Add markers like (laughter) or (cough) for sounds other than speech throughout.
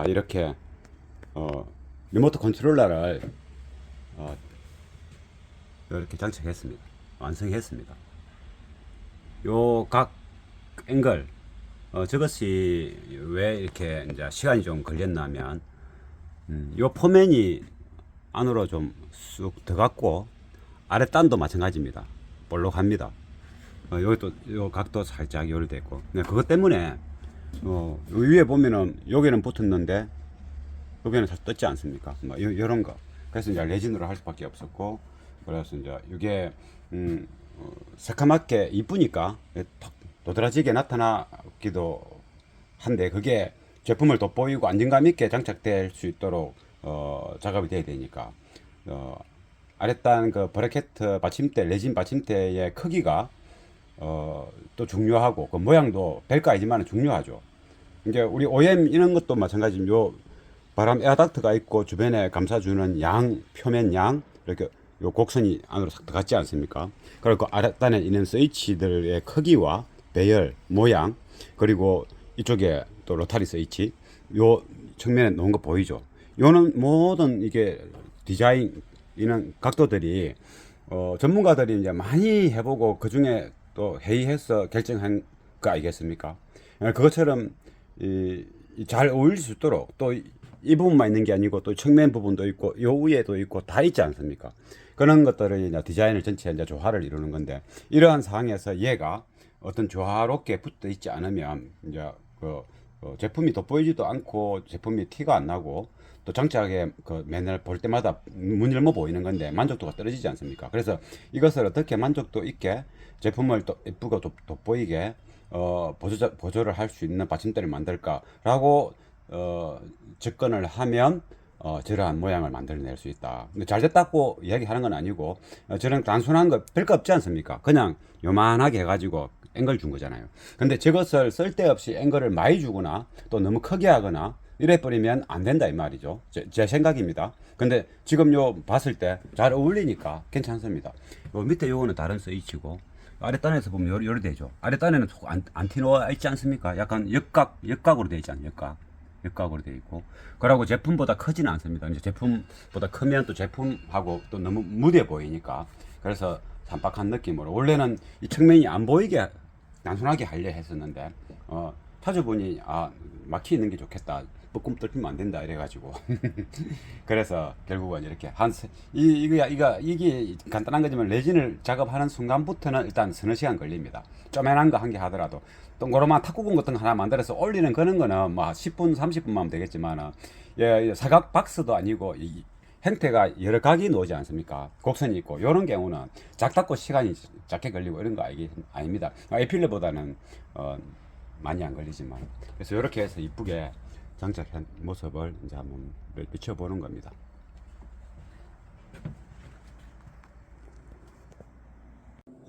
아, 이렇게 어, 리모트 컨트롤러를 어, 이렇게 장착했습니다. 완성했습니다. 요 각 앵글 어, 저것이 왜 이렇게 이제 시간이 좀 걸렸냐면 음, 요 포면이 안으로 좀 쑥 들어갔고 아랫단도 마찬가지입니다. 볼록합니다. 어, 여기 또, 요 각도 살짝 요리됐고. 네, 그것 때문에, 어, 요 위에 보면은, 여기는 붙었는데, 여기는 잘 떴지 않습니까? 뭐, 요, 요런 거. 그래서 이제 레진으로 할 수밖에 없었고, 그래서 이제 이게, 음, 어, 새카맣게 이쁘니까, 도드라지게 나타나기도 한데, 그게 제품을 돋보이고 안정감 있게 장착될 수 있도록, 어, 작업이 돼야 되니까, 어, 아랫단 그 브래켓 받침대, 레진 받침대의 크기가 어, 또 중요하고 그 모양도 별거 아니지만 중요하죠. 이게 우리 OM 이런 것도 마찬가지로 요 바람 에어닥트가 있고 주변에 감싸주는 양 표면 양 이렇게 요 곡선이 안으로 싹 들어갔지 않습니까? 그리고 그 아랫단에 있는 스위치들의 크기와 배열, 모양 그리고 이쪽에 또 로타리 스위치 요 측면에 놓은 거 보이죠? 요는 모든 이게 디자인 이런 각도들이 어, 전문가들이 이제 많이 해보고 그 중에 또 회의해서 결정한 거 아니겠습니까? 어, 그것처럼 이, 이잘 어울릴 수 있도록 또 이 부분만 있는 게 아니고 또 측면 부분도 있고 요 위에도 있고 다 있지 않습니까? 그런 것들을 이제 디자인을 전체 이제 조화를 이루는 건데 이러한 상황에서 얘가 어떤 조화롭게 붙어 있지 않으면 이제 그 어, 제품이 돋보이지도 않고 제품이 티가 안 나고 또 장착에 그 맨날 볼 때마다 문열모 보이는 건데 만족도가 떨어지지 않습니까? 그래서 이것을 어떻게 만족도 있게 제품을 또 예쁘고 돋- 돋보이게 어, 보조, 보조를 할 수 있는 받침대를 만들까라고 어, 접근을 하면 어, 저러한 모양을 만들어낼 수 있다. 잘 됐다고 이야기하는 건 아니고 어, 저런 단순한 거 별거 없지 않습니까? 그냥 요만하게 해가지고 앵글 준 거잖아요. 근데 저것을 쓸데없이 앵글을 많이 주거나 또 너무 크게 하거나 이래 버리면 안 된다 이 말이죠. 제, 제 생각입니다. 근데 지금 요 봤을 때 잘 어울리니까 괜찮습니다. 요 밑에 요거는 다른 스위치고 아랫단에서 보면 요리, 되죠. 아랫단에는 속 안, 안티노가 있지 않습니까? 약간 역각, 역각으로 되어 있지 않아요? 역각. 역각으로 되어 있고. 그러고 제품보다 크지는 않습니다. 이제 제품보다 크면 또 제품하고 또 너무 무대 보이니까. 그래서 산박한 느낌으로. 원래는 이 측면이 안 보이게 단순하게 하려 했었는데, 어, 타주분이, 아, 막히 있는 게 좋겠다. 뻐끔 뚫리면 안 된다. 이래가지고. (laughs) 그래서 결국은 이렇게 한, 세- 이, 이거, 이거, 이게 간단한 거지만 레진을 작업하는 순간부터는 일단 서너 시간 걸립니다. 쪼매난 거 한 개 하더라도. 동그라만 탁구공 같은 거 하나 만들어서 올리는 그런 거는 뭐 10분, 30분만 하면 되겠지만, 예, 사각 박스도 아니고, 이, 형태가 여러 각이 나오지 않습니까? 곡선이 있고, 요런 경우는 작다고 시간이 작게 걸리고 이런 거 아니, 아닙니다. 에필러보다는, 어, 많이 안 걸리지만. 그래서 이렇게 해서 이쁘게 장착한 모습을 이제 한번 비춰보는 겁니다.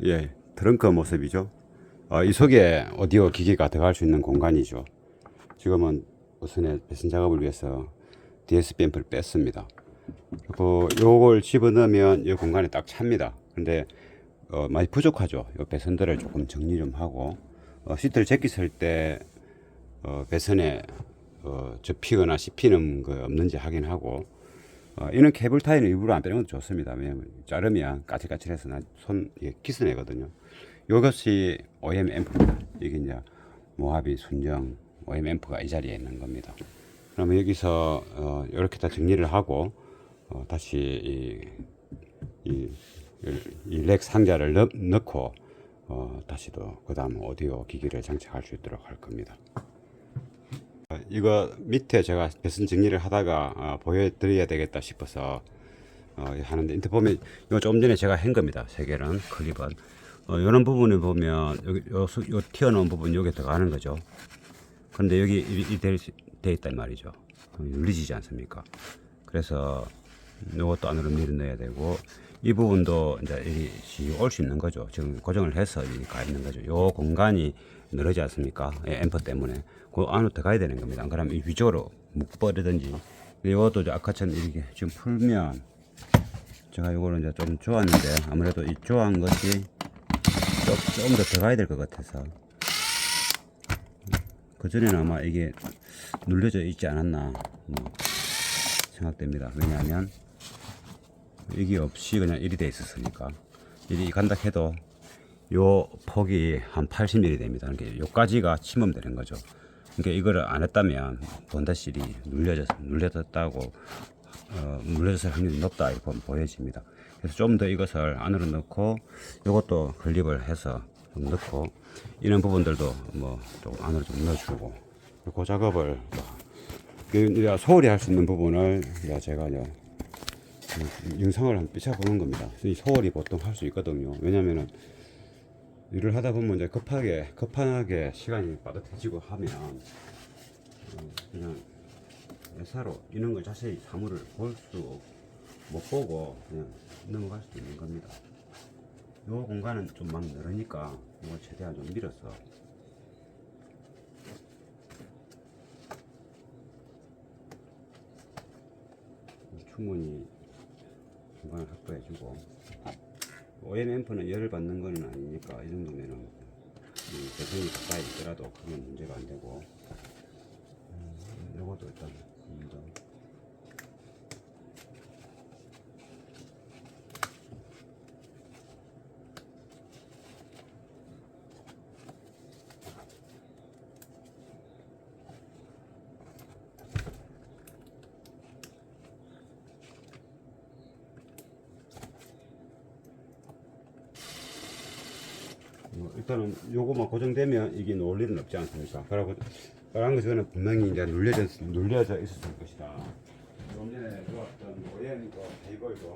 예, 트렁크 모습이죠. 어, 이 속에 오디오 기기가 들어갈 수 있는 공간이죠. 지금은 우선에 배선 작업을 위해서 DSP 앰프를 뺐습니다. 그 요걸 집어넣으면 이 공간에 딱 찹니다. 근데 어, 많이 부족하죠. 요 배선들을 조금 정리 좀 하고 어, 시트를 제끼 쓸때 어, 배선에 어, 접히거나 씹히는 거 없는지 확인하고 어, 이런 케이블 타이는 일부러 안 빼는 것도 좋습니다. 왜냐면 자르면 까칠까칠해서 나- 손 이게 기스내거든요. 이것이 OM 앰프입니다. 이게 이제 모하비 순정 OM 앰프가 이 자리에 있는 겁니다. 그러면 여기서 어, 이렇게 다 정리를 하고 어, 다시 이렉 상자를 넣, 넣고 어, 다시 또 그 다음 오디오 기기를 장착할 수 있도록 할 겁니다. 어, 이거 밑에 제가 배선 정리를 하다가 어, 보여드려야 되겠다 싶어서 어, 하는데 인터폼에 이거 조금 전에 제가 한 겁니다. 세 개는 크기번. 어, 이런 부분을 보면 여기 요, 수- 요 튀어나온 부분 여기 들어가는 거죠. 근데 여기 이돼 있단 말이죠. 어, 눌리지 않습니까? 그래서 이것도 안으로 밀어 넣어야 되고 이 부분도 이제 올 수 있는 거죠. 지금 고정을 해서 이가 있는 거죠. 요 공간이 늘어지 않습니까? 예, 앰프 때문에 그 안으로 들어가야 되는 겁니다. 안 그러면 이 위쪽으로 묶어버리든지 이것도 아까처럼 이렇게 지금 풀면 제가 이거를 이제 좀 좋았는데 아무래도 이 좋아한 것이 좀, 조금 더 들어가야 될 것 같아서 그전에는 아마 이게 눌려져 있지 않았나 뭐 생각됩니다. 왜냐하면 이게 없이 그냥 일이 돼 있었으니까 일이 간다 해도 요 폭이 한 80mm 됩니다. 그러니까 요까지가 침범되는 거죠. 그러니까 이거를 안 했다면 본다실이 눌려져 눌려졌다고 어, 눌려졌을 확률이 높다 이렇게 보여집니다. 그래서 좀 더 이것을 안으로 넣고 이것도 클립을 해서 좀 넣고 이런 부분들도 뭐 좀 안으로 좀 넣어주고 그 작업을 그 이제 소홀히 할 수 있는 부분을 제가 이제 영상을 한번 비춰보는 겁니다. 이 소홀히 보통 할 수 있거든요. 왜냐면은 일을 하다 보면 이제 급하게 급하게 시간이 빠듯해지고 하면 어, 그냥 애사로 이런 걸 자세히 사물을 볼 수 못 보고 그냥 넘어갈 수도 있는 겁니다. 요 공간은 좀막 넓으니까 이거 최대한 좀 밀어서 충분히 공간을 확보해주고 OM 앰프는 열을 받는 건 아니니까 이 정도면은 이 배선이 가까이 있더라도 크게 문제가 안 되고. 음, 요것도 일단 먼저 뭐 일단은 요거만 고정되면 이게 놓을 일은 없지 않습니까? 그리고 빨간 것은 분명히 이제 눌려져 눌려져 있었을 것이다. 좀 전에 보았던 오해는 거 베이걸도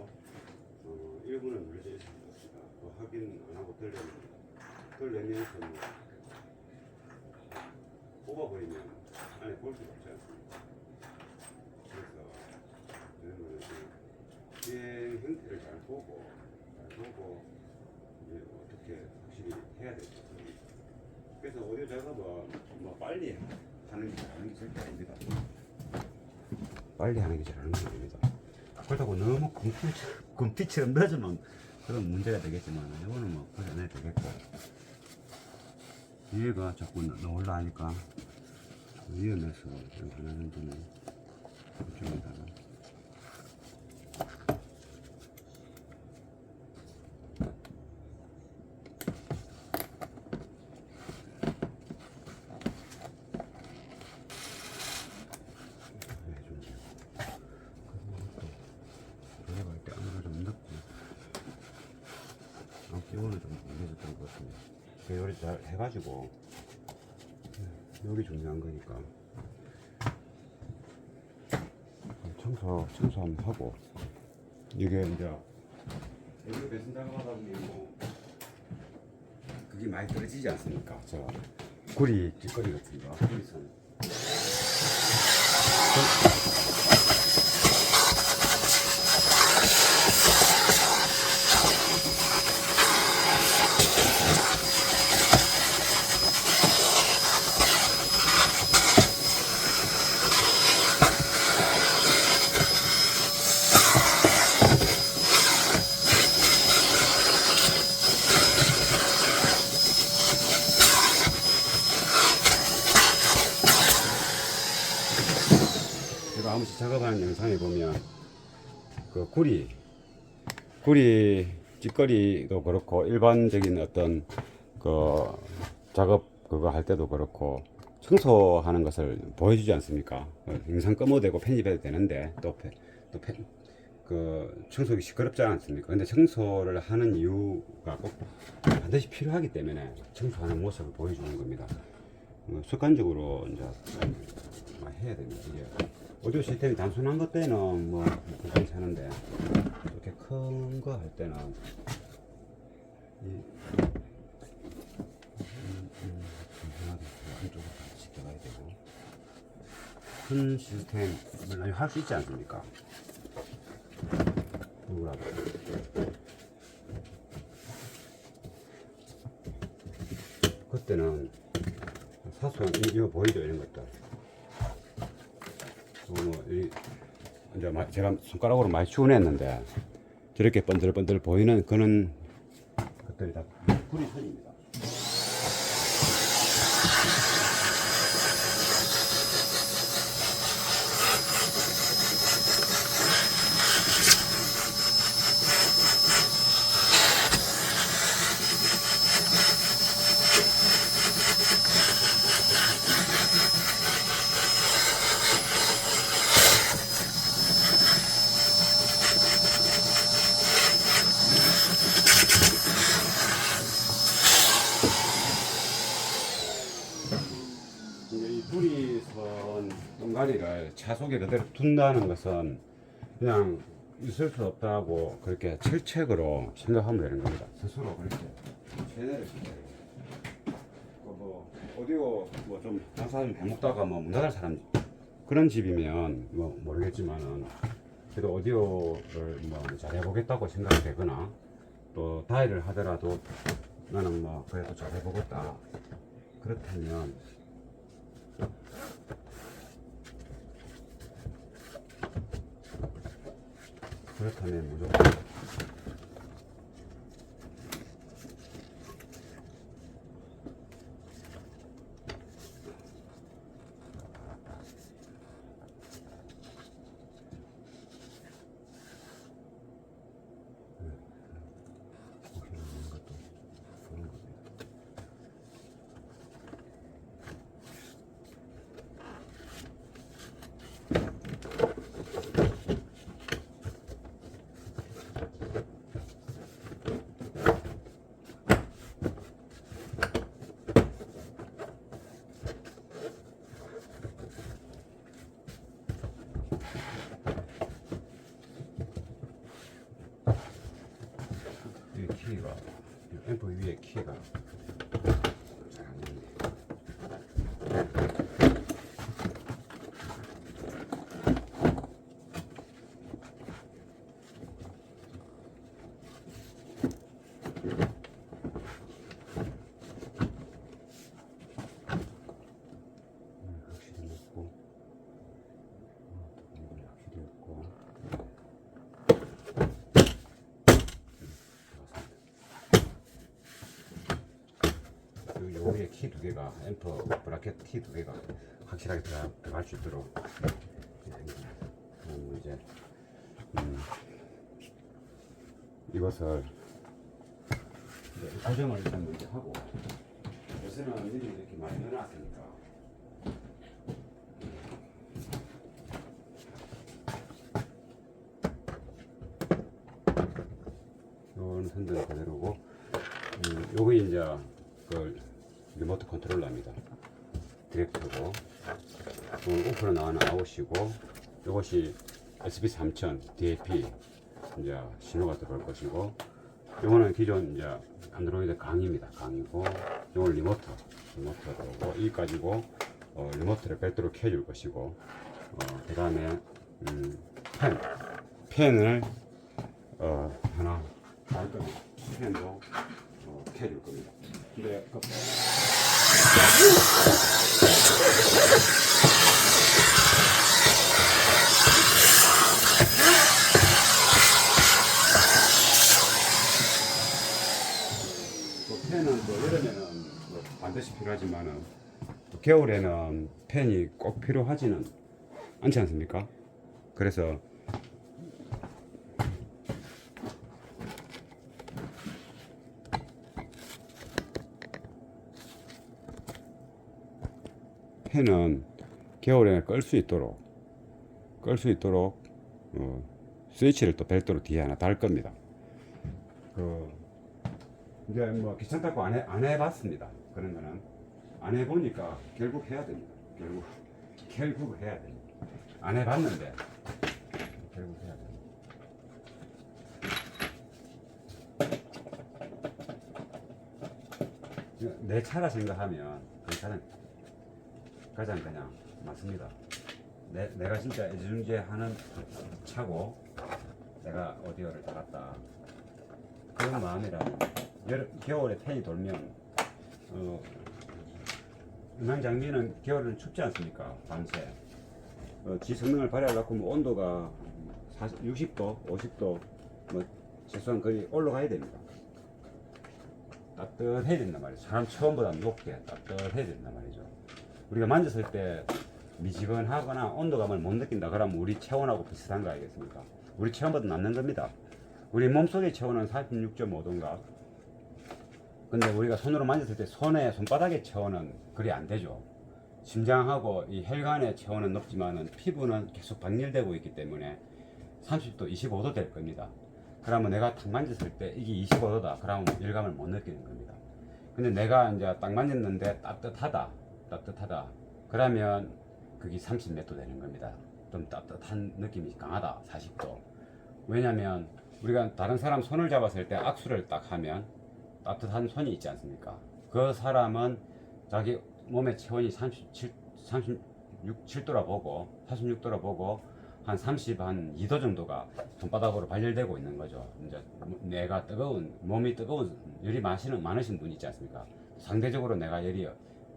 어, 일부는 눌려져 있었을 것이다. 뭐 확인 안 하고 들려면 들려면서 뭐 뽑아버리면 안에 볼 수가 없지 않습니까? 그래서 이런 거는 비행 형태를 잘 보고 잘 보고 이제 어떻게 확실히 해야 될지 그래서 오디오 작업은 뭐 빨리 하는 게 잘하는 게 절대 아닙니다. 빨리 하는 게 잘하는 게 아닙니다. 그렇다고 너무 금피처럼, 늦으면 그런 문제가 되겠지만 이거는 뭐 그렇게 안 해도 되겠고 얘가 자꾸 나올라 하니까 위험해서 좀 하나 정도는 이쪽에다가 들어갈 때 안으로 좀 넣고 아, 이거는 좀 올려줬던 것 같습니다 그 요리 잘 해가지고. 여기 중요한 거니까. 청소 청소 한번 하고. 이게 이제 여기 배선 작업하다 보면 뭐 그게 많이 떨어지지 않습니까? 저 구리 뒷거리 같은 거 구리선 제가 한 번씩 작업하는 영상에 보면 그 구리 구리 찌꺼리도 그렇고 일반적인 어떤 그 작업 그거 할 때도 그렇고 청소하는 것을 보여주지 않습니까? 어, 영상 끄어대고 편집해도 되는데 또, pe- 또 pen- 그 청소기 시끄럽지 않습니까? 근데 청소를 하는 이유가 꼭 반드시 필요하기 때문에 청소하는 모습을 보여주는 겁니다. 어, 습관적으로 이제 좀 해야 됩니다. 이게 오디오 시스템이 단순한 것 때는 뭐 괜찮은데 이렇게 큰 거 할 때는. 큰 시스템을 할 수 있지 않습니까? 누구라도. 그때는 사소한 이- 이거 보이죠 이런 것들 이제 마- 제가 손가락으로 많이 추운했는데 저렇게 번들번들 보이는 그런 것들이 다 구리선입니다. 다이를 차 속에 그대로 둔다는 것은 그냥 있을 수 없다고 그렇게 철책으로 생각하면 되는 겁니다. 스스로 그렇게 최대를 오디오 뭐좀 장사 좀 해먹다가 뭐 문 닫을 사람 그런 집이면 뭐 모르겠지만은 그래도 오디오를 뭐 잘해보겠다고 생각이 되거나 또 다이를 하더라도 나는 뭐 그래도 잘해보겠다 그렇다면 그렇다면 무조건 고기는 것도 그런 겁니다. 이 키가 이 앰프 위에 키가 잘안 되네. 음, 확실히 먹고 음, 확실히 먹고 요- 두 개가 앰프 브라켓 키두 개가 확실하게 들어갈 수 있도록. 그리고 이제 음, 이것을 고정을 일단 먼저 하고 요새는 미리 이렇게 많이 해놨으니까. 요거는 핸들 그대로고 음, 요거 이제 그 리모트 컨트롤러입니다. 디렉터고 어, 오프로 나가는 아웃이고 요것이 SB3000 DAP 이제 신호가 들어올 것이고 요거는 기존 이제 안드로이드 강의입니다. 강의고 요건 리모트 리모트 들어오고 이 가지고 어, 리모트를 별도로 켜줄 것이고 어, 그 다음에 음, 펜 펜을 어, 하나. 펜도 어, 켜줄 겁니다. 그 펜은 또 여름에는 뭐 반드시 필요하지만은 또 겨울에는 펜이 꼭 필요하지는 않지 않습니까? 그래서 펜은 겨울에 끌수 있도록 끌 수 있도록 어, 스위치를 또 별도로 뒤에 하나 달 겁니다. 그 이제 뭐 귀찮다고 안, 해, 안 해봤습니다. 그런 거는 안 해보니까 결국 해야 됩니다. 결국 결국 해야 됩니다. 안 해봤는데 결국 해야 됩니다. 내 차라 생각하면 가장 가장 그냥 맞습니다. 내, 내가 진짜 애지중지하는 차고 내가 오디오를 달았다. 그런 마음이라면 여름, 겨울에 팬이 돌면 어, 음향 장비는 겨울에는 춥지 않습니까? 밤새 어, 지 성능을 발휘하려고 뭐 온도가 40, 60도, 50도 뭐 최소한 거의 올라가야 됩니다. 따뜻해야 된단 말이죠. 사람 처음보다 높게 따뜻해야 된단 말이죠. 우리가 만졌을 때 미지근하거나 온도감을 못 느낀다 그러면 우리 체온하고 비슷한 거 아니겠습니까? 우리 체온보다 낮는 겁니다. 우리 몸속의 체온은 46.5도인가? 근데 우리가 손으로 만졌을 때 손의 손바닥의 체온은 그리 안 되죠. 심장하고 이 혈관의 체온은 높지만은 피부는 계속 방열되고 있기 때문에 30도, 25도 될 겁니다. 그러면 내가 딱 만졌을 때 이게 25도다. 그러면 일감을 못 느끼는 겁니다. 근데 내가 이제 딱 만졌는데 따뜻하다. 따뜻하다. 그러면 그게 30몇 도 되는 겁니다. 좀 따뜻한 느낌이 강하다 40도. 왜냐면 우리가 다른 사람 손을 잡았을 때 악수를 딱 하면 따뜻한 손이 있지 않습니까? 그 사람은 자기 몸의 체온이 37, 36, 7도라 보고 46도라 보고 한 30, 한 2도 정도가 손바닥으로 발열되고 있는 거죠. 이제 내가 뜨거운 몸이 뜨거운 열이 마시는 많으신 분 있지 않습니까? 상대적으로 내가 열이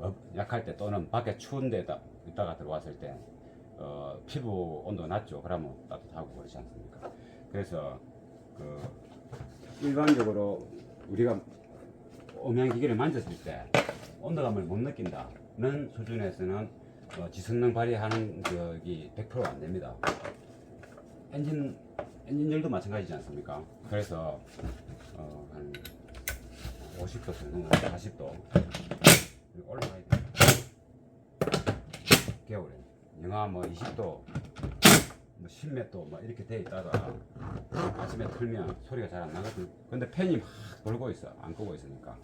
어, 약할 때 또는 밖에 추운 데 다 있다가 들어왔을 때 어, 피부 온도 낮죠. 그러면 따뜻하고 그렇지 않습니까? 그래서 그 일반적으로 우리가 음향기기를 만졌을 때 온도감을 못 느낀다는 수준에서는 어, 지성능 발휘하는 적이 100%안 됩니다. 엔진 엔진열도 마찬가지지 않습니까? 그래서 어, 한 50도 정도, 40도 올라가야 돼요. 겨울에 영하 뭐 20도, 뭐 10몇 도, 뭐 이렇게 돼 있다가 아침에 틀면 소리가 잘 안 나거든. 근데 팬이 막 돌고 있어, 안 끄고 있으니까.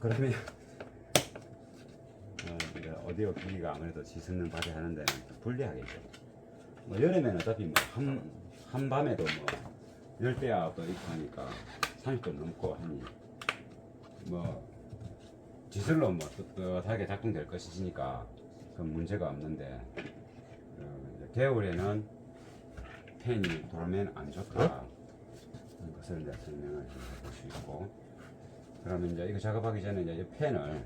그러면 어, 오디오 기기가 아무래도 지성능 발휘 하는 데는 좀 불리하겠죠. 뭐 여름에는 어차피 뭐 한 한밤에도 뭐 열대야 또 있고 하니까 30도 넘고 하니 뭐 지슬로 뭐 떳떳하게 작동될 것이니까 그건 문제가 없는데 어, 겨울에는 팬이 돌면 안 좋다 그런 것을 이제 설명을 볼수 있고 그러면 이제 이거 작업하기 전에 이제 이 팬을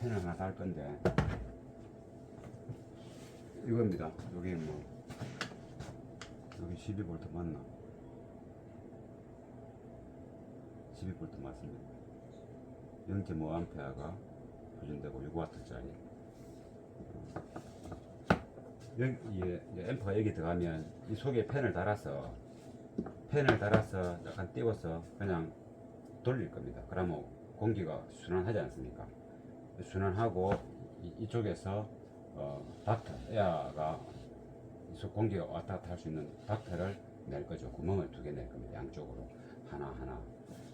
펜을 하나 달 건데 이겁니다. 여기 뭐 여기 12V 맞나? 12V 맞습니다. 0.5A가 표준되고 6W짜리. 여기 앰프가 여기 들어가면 이 속에 펜을 달아서 펜을 달아서 약간 띄워서 그냥 돌릴 겁니다. 그러면 공기가 순환하지 않습니까? 순환하고 이, 이쪽에서 어, 닥터 에어가 공기가 왔다 갔다 할 수 있는 닥터를 낼 거죠. 구멍을 두 개 낼 겁니다. 양쪽으로 하나 하나.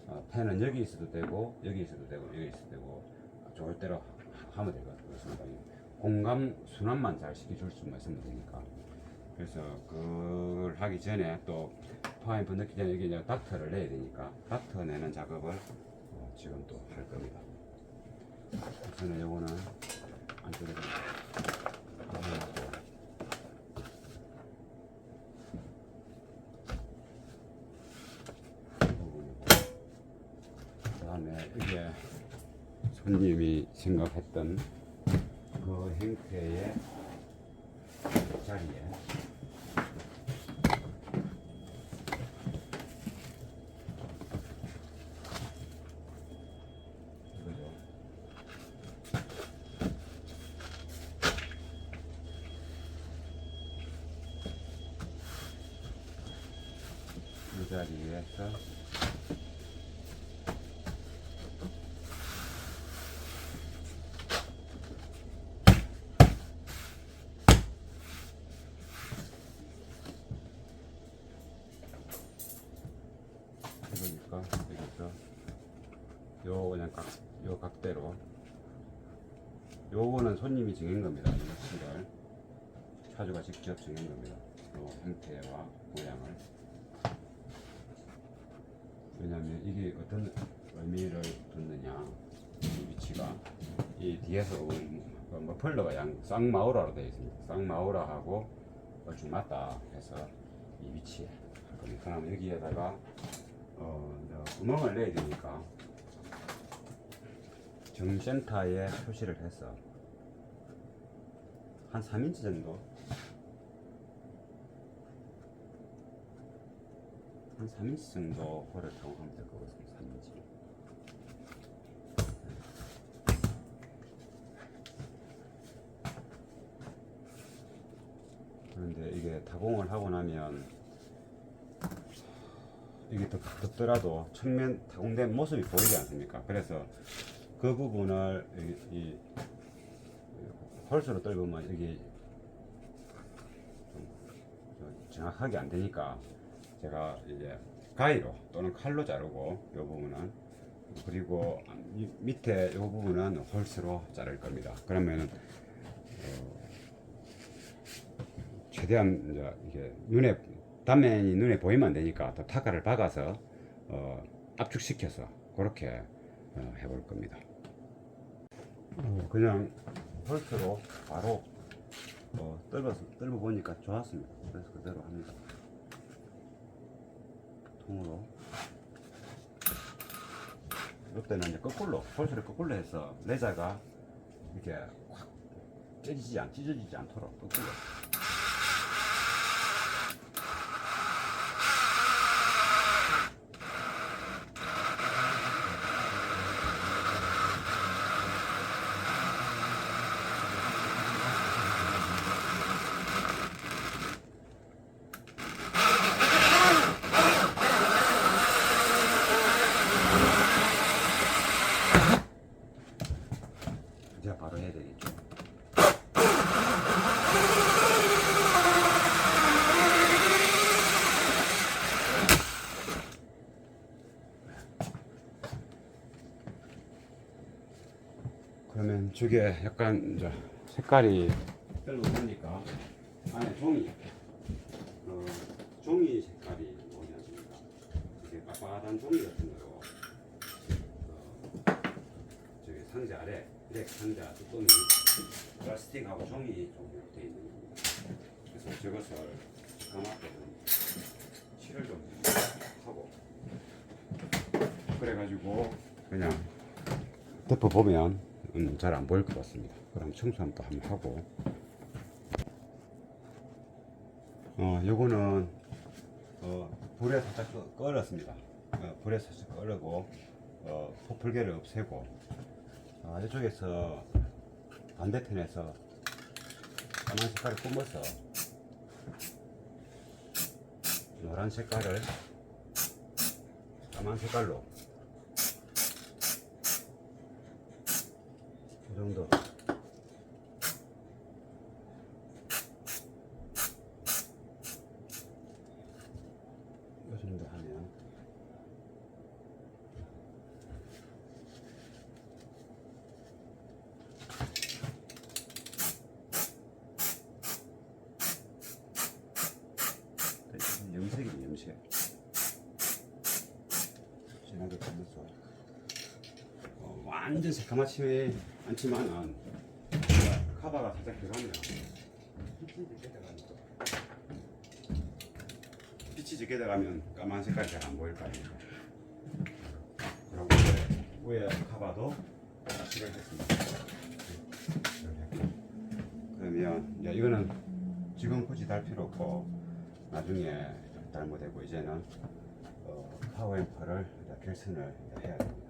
어, 팬은 여기 있어도 되고 여기 있어도 되고 여기 있어도 되고 좋을 대로 하- 하면. 이 공감 순환만 잘 시켜줄 수만 있으면 되니까. 그래서 그걸 하기 전에 또 파인프 넣기 전에 여기 이제 닥터를 내야 되니까 닥터 내는 작업을 어, 지금 또 할 겁니다. 우선은 요거는 안쪽에다 넣어놓고 이 부분이고 그다음에 이게 손님이 생각했던 그 형태의 자리에 이거죠. 이 자리에서 그러니까 여기서 요 그냥 각, 요 각대로 요거는 손님이 정한 겁니다. 이 위치를 차주가 직접 정한 겁니다. 요 형태와 모양을 왜냐하면 이게 어떤 의미를 두느냐 이 위치가 이 뒤에서 온그 머플러가 양 쌍마우라로 되어 있습니다. 쌍마우라하고 얼추 맞다 해서 이 위치에 할 겁니다. 그러면 여기에다가 어, 구멍을 내야 되니까 정센터에 표시를 해서 한 3인치 정도 한 3인치 정도 타고 가면 될 것 같습니다. 3인치. 그런데 이게 타공을 하고 나면 이게 더 덥더라도 측면 타공된 모습이 보이지 않습니까? 그래서 그 부분을 이, 이 홀수로 떨구면 이게 좀 정확하게 안 되니까 제가 이제 가위로 또는 칼로 자르고 이 부분은 그리고 이 밑에 이 부분은 홀스로 자를 겁니다. 그러면은 어, 최대한 이제 이게 눈에 단면이 눈에 보이면 안 되니까 또 타가를 박아서 어, 압축시켜서 그렇게 어, 해볼 겁니다. 어, 그냥 홀스로 바로 어, 뜰어서 뜰어 보니까 좋았습니다. 그래서 그대로 합니다. 통으로. 이때는 이제 거꾸로 홀스를 거꾸로 해서 레자가 이렇게 확 찢어지지 않 찢어지지 않도록 거꾸로. 이제 바로 해야 되겠죠. 저게 약간 이제 색깔이 별로 보니까 안에 종이 어, 종이 색깔이 않습니까? 이게 빳빳한 종이 같은 거로 어, 저기 상자 아래 렉 상자 뚜껑이 플라스틱하고 종이 종이로 되어 있는 겁니다. 그래서 저것을 좀 칠을 좀 하고 그래가지고 그냥 덮어 보면 음, 잘안 보일 것 같습니다. 그럼 청소 한번 하고 어 요거는 어 불에 살짝 끄- 꺼렸습니다. 어, 불에 살짝 꺼르고 어, 포풀개를 없애고 아, 이쪽에서 반대편에서 까만 색깔을 뿜어서 노란 색깔을 까만 색깔로 이 정도. 이 정도 하면. 이건 염색이네 염색. 진하게 보면서 어, 완전 새까맣지 않지만은 카바가 살짝 들어가면 빛이 짙게 들어가니까 빛이 짙게 들어가면 까만 색깔이 잘 안 보일 거 아닙니까 그리고 위에, 카바도 칠을 했습니다 칠을 했고. 그러면 이제 이거는 지금 굳이 달 필요 없고 나중에 달면 되고 이제는 어, 파워앰프를 이제 결선을 해야 됩니다.